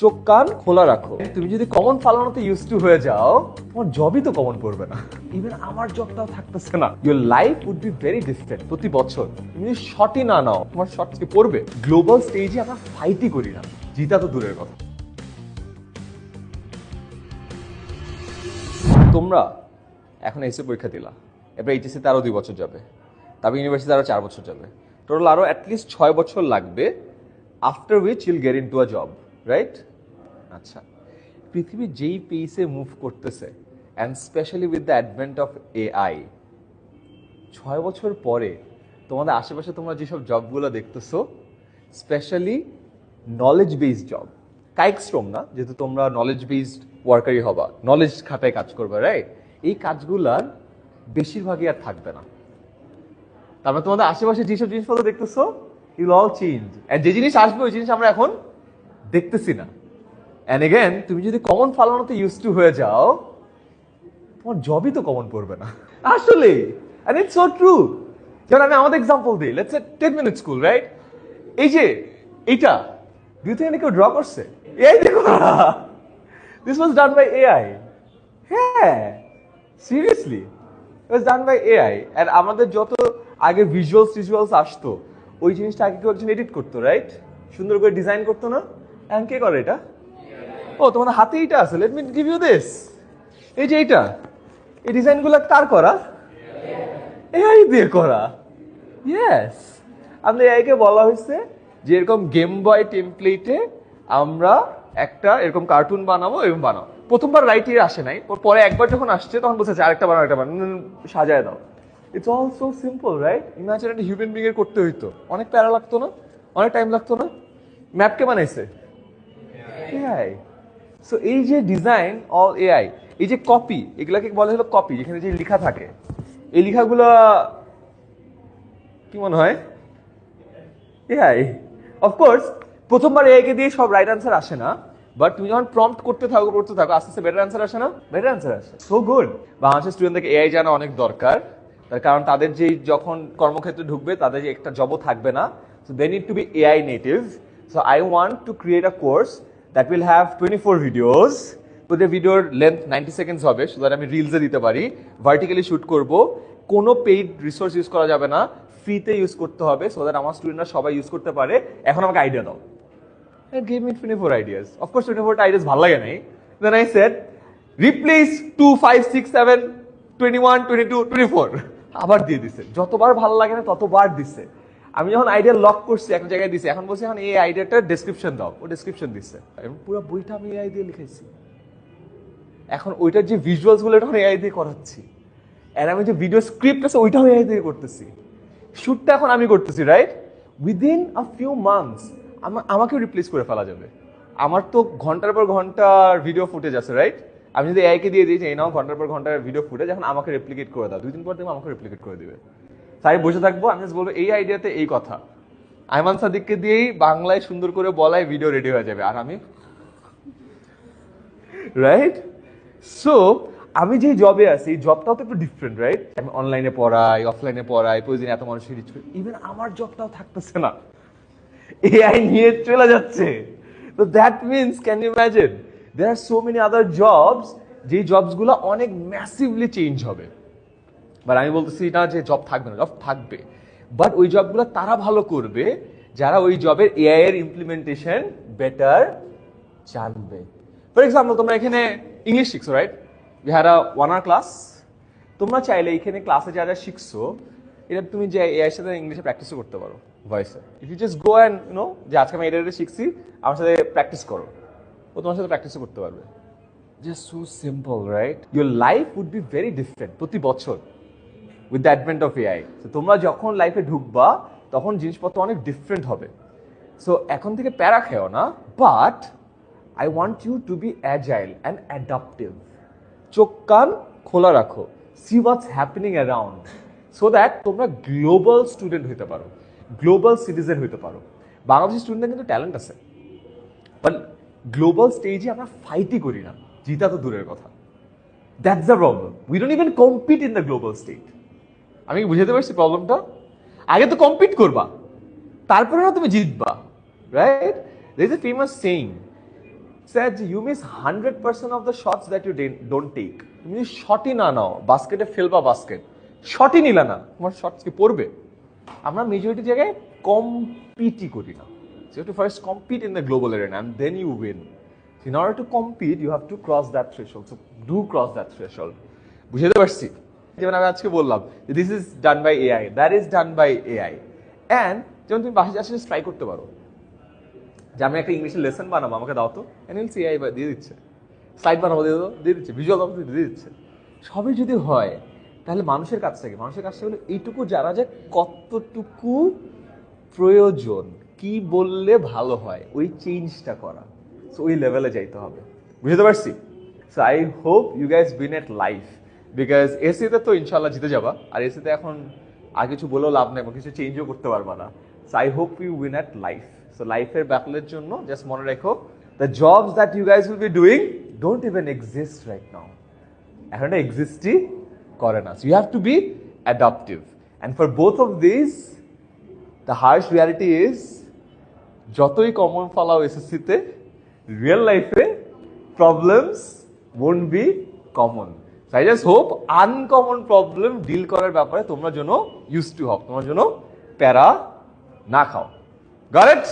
চোখ কান খোলা রাখো। তুমি যদি কমন ফালানোতে ইউজ টু হয়ে যাও, তোমার জবই তো কমন পড়বে না। ইভেন আমার জবটাও থাকতেছে না। Your life would be very different প্রতি বছর। তুমি যদি শটই না নাও, তোমার কি পড়বে। গ্লোবাল স্টেজে আমরা ফাইটই করি না। জিতা তো দূরের কথা। তোমরা এখন এসে পরীক্ষা দিলা। এবার এইচএসসিতে আরও দুই বছর যাবে। তারপর ইউনিভার্সিটিতে আরও চার বছর যাবে। টোটাল আরও অ্যাটলিস্ট ছয় বছর লাগবে after which you'll get into a job right আচ্ছা। পৃথিবী যেই পেসে মুভ করতেছে and specially with the advent of AI ছয় বছর পরে তোমাদের আশেপাশে তোমরা যেসব জবগুলো দেখতেছো স্পেশালি নলেজ বেসড জব কাইকস্ট্রম না, যেহেতু তোমরা নলেজ বেসড ওয়ার্কারই হবা নলেজ খাতায় কাজ করবে রাইট এই কাজগুলার বেশিরভাগই আর থাকবে না। তারপরে তোমাদের আশেপাশে যেসব জিনিসপত্র দেখতেছো ইউল অল চেঞ্জ যে জিনিস আসবে, ওই জিনিস আমরা এখন দেখতেছি না। অ্যান্ড এগেন তুমি যদি কমন ফালানোতে ইউজ টু হয়ে যাও, তোমার জবই তো কমন পড়বে না। আসলে। এন্ড ইটস সো ট্রু যেমন আমি আমাদের এক্সাম্পল দিই। Let's Ten Minute School right এই যে, এইটা দুই থেকে কেউ ড্র করছে? এই দেখো this was done by AI হ্যাঁ। Seriously was done by AI and আমাদের যত আগে ভিজুয়ালস টিজুয়ালস আসতো, ওই জিনিসটা আগে কেউ একজন এডিট করতো রাইট সুন্দর করে ডিজাইন করতো না? এখন কে করে এটা? ও, তোমাদের হাতে এইটা আছে। Let me give you this এই যে এইটা। এই ডিজাইনগুলো কার করা? এআই দিয়ে করা। ইয়েস আমাদের এআইকে বলা হয়েছে যে এরকম গেম বয় টেমপ্লেটে আমরা একটা এরকম কার্টুন বানাবো এবং বানাবো। প্রথমবার রাইট ইয়ার আসে নাই। পরে একবার যখন আসছে, তখন বলছে আরেকটা বানাও একটা বানাও। সাজায় দাও। It's all so simple right imagine একটা হিউম্যান বিং এর করতে হইতো। অনেক প্যারা লাগতো না? অনেক টাইম লাগতো না? ম্যাপকে বানাইছে। এআই সো এই যে ডিজাইন অল এআই এই যে কপি এগুলাকে বলা হলো কপি যেখানে যে লেখা থাকে, এই লেখাগুলো কি মনে হয়? এআই অফকোর্স প্রথমবার এআই কে দিয়ে সব রাইট আনসার আসে না বাট তুমি যখন প্রম্পট করতে থাকো করতে থাকো, আস্তে আস্তে বেটার আনসার আসে না? বেটার আনসার আসে। সো গুড বাংলাদেশের স্টুডেন্টদেরকে এআই জানা অনেক দরকার। তার কারণ তাদের যে যখন কর্মক্ষেত্রে ঢুকবে, তাদের যে একটা জবও থাকবে না। So they need to be AI native so I want to create a course that will have twenty four videos প্রত্যেক ভিডিওর লেন্থ নাইনটি সেকেন্ডস হবে সো দ্যাট আমি রিলসে দিতে পারি। ভার্টিক্যালি শুট করব। কোনো পেইড রিসোর্স ইউজ করা যাবে না। ফ্রিতে ইউজ করতে হবে সো দ্যাট আমার স্টুডেন্টরা সবাই ইউজ করতে পারে। এখন আমাকে আইডিয়া দাও। Gave me twenty four ideas of course twenty ফোরটা আইডিয়াস ভালো লাগে নাই। Then I said replace two five six seven twenty one twenty two twenty four আবার দিয়ে দিছে। যতবার ভালো লাগে না, ততবার দিছে। আমি যখন আইডিয়া লক করছি এক জায়গায় দিছি, এখন বলছি, এখন এই আইডিয়াটার ডেসক্রিপশন দাও। ও ডেসক্রিপশন দিচ্ছে এবং পুরো বইটা আমি এআই দিয়ে লিখেছি এখন ওইটার যে ভিজুয়ালসগুলো এটা এআই দিয়ে করাচ্ছি। আর আমি যে ভিডিও স্ক্রিপ্ট আছে ওইটাও এআই দিয়ে করতেছি। শুটটা এখন আমি করতেছি right within a few months আমাকেও রিপ্লেস করে ফেলা যাবে। আমার তো ঘণ্টার পর ঘণ্টার ভিডিও ফুটেজ আছে রাইট আমি যদি এআইকে দিয়ে যে, এই নাও, ঘণ্টার পর ঘণ্টার ভিডিও ফুটেজ এখন আমাকে রেপ্লিকেট করে দাও। দুই দিন পর দেখব আমাকে রেপ্লিকেট করে দিবে। তাই বসে থাকব, আমি বলব, এই আইডিয়াতে এই কথা। আইমান সাদিককে দিয়েই বাংলায় সুন্দর করে বলায় ভিডিও রেডি হয়ে যাবে। আর আমি রাইট সো আমি যে জবে আছি এই জবটাও তো একটু ডিফারেন্ট রাইট আমি অনলাইনে পড়াই অফলাইনে পড়াই, প্রতিদিন এত মানুষ রিচ ইভেন আমার জবটাও থাকতেছে না। এআই নিয়ে চলে যাচ্ছে। তো that means can you imagine there are so many other jobs যে জবসগুলো অনেক ম্যাসিভলি চেঞ্জ হবে। বাট আমি বলতেছি না যে জব থাকবে না জব থাকবে। বাট ওই জবগুলো তারা ভালো করবে, যারা ওই জবের এআই এর ইমপ্লিমেন্টেশন বেটার জানবে। ফর এক্সাম্পল তোমরা এখানে English শিখছো right you had a one hour class তোমরা চাইলে এখানে ক্লাসে যারা শিখছো, এটা তুমি যে এআই সাথে ইংলিশে প্র্যাকটিসও করতে পারো ভয়েসে if you just go and know যে আজকে আমি এটা শিখছি, আমার সাথে প্র্যাকটিস করো। ও তোমার সাথে প্র্যাকটিসও করতে পারবে। Just so simple right your life would be very different প্রতি বছর। With the advent of AI তো তোমরা যখন লাইফে ঢুকবা, তখন জিনিসপত্র অনেক ডিফারেন্ট হবে। সো এখন থেকে প্যারা খেও না but I want you to be agile and adaptive চোখ, কান খোলা রাখো। See what's happening around so that তোমরা গ্লোবাল স্টুডেন্ট হইতে পারো গ্লোবাল সিটিজেন হইতে পারো। বাংলাদেশের স্টুডেন্টদের কিন্তু ট্যালেন্ট আছে। বাট গ্লোবাল স্টেজে আমরা ফাইটই করি না। জিতা তো দূরের কথা। That's the problem we don't even compete in the global state আমি বুঝাতে পারছি প্রবলেমটা আগে তো কম্পিট করবা, তারপরে না তুমি জিতবা right there is a famous saying sir you miss hundred percent of the shots that you don't take তুমি যদি শটই না নাও বাস্কেটে ফেলবা বাস্কেট শটই নিলা না, তোমার শটস কি পড়বে? আমরা মেজরিটি জায়গায় কম্পিটই করি না। To first compete in the global area and then you win in order to compete you have to cross that threshold so do cross that threshold বুঝতে পারছি? যেমন আমি আজকে বললাম this is done by AI that is done by AI and যেমন তুমি বাসায় আসলে ট্রাই করতে পারো। যে আমি একটা ইংলিশের লেসন বানাবো, আমাকে দাও তো। এনএলসি এআই দিয়ে দিচ্ছে। স্লাইড বানাবো, দিয়ে দাও, দিয়ে দিচ্ছে। ভিজুয়াল বানাবো দিয়ে দিচ্ছে। সবই যদি হয়, তাহলে মানুষের কাছ থেকে, মানুষের কাছ থেকে এইটুকু যারা যে কতটুকু প্রয়োজন, কি বললে ভালো হয়, ওই চেঞ্জটা করা। সো ওই লেভেলে যাইতে হবে। বুঝতে পারছি? So I hope you guys win at life because এসিতে তো ইনশাল্লাহ জিতে যাবা, আর এসিতে এখন আর কিছু বলেও লাভ নেই, কিছু চেঞ্জও করতে পারবা না। So I hope you win at life so লাইফের ব্যাটলের জন্য জাস্ট মনে রেখো the jobs that you guys will be doing don't even exist right now এখন এটা এক্সিস্টই করে না। So you have to be adaptive and for both of this the harsh reality is যতই কমন ফলাও এসএসসিতে রিয়েল লাইফে problems won't be common I just hope uncommon problem deal করার ব্যাপারে তোমরা যেন ইউজ টু হও, তোমার যেন প্যারা না খাও। গট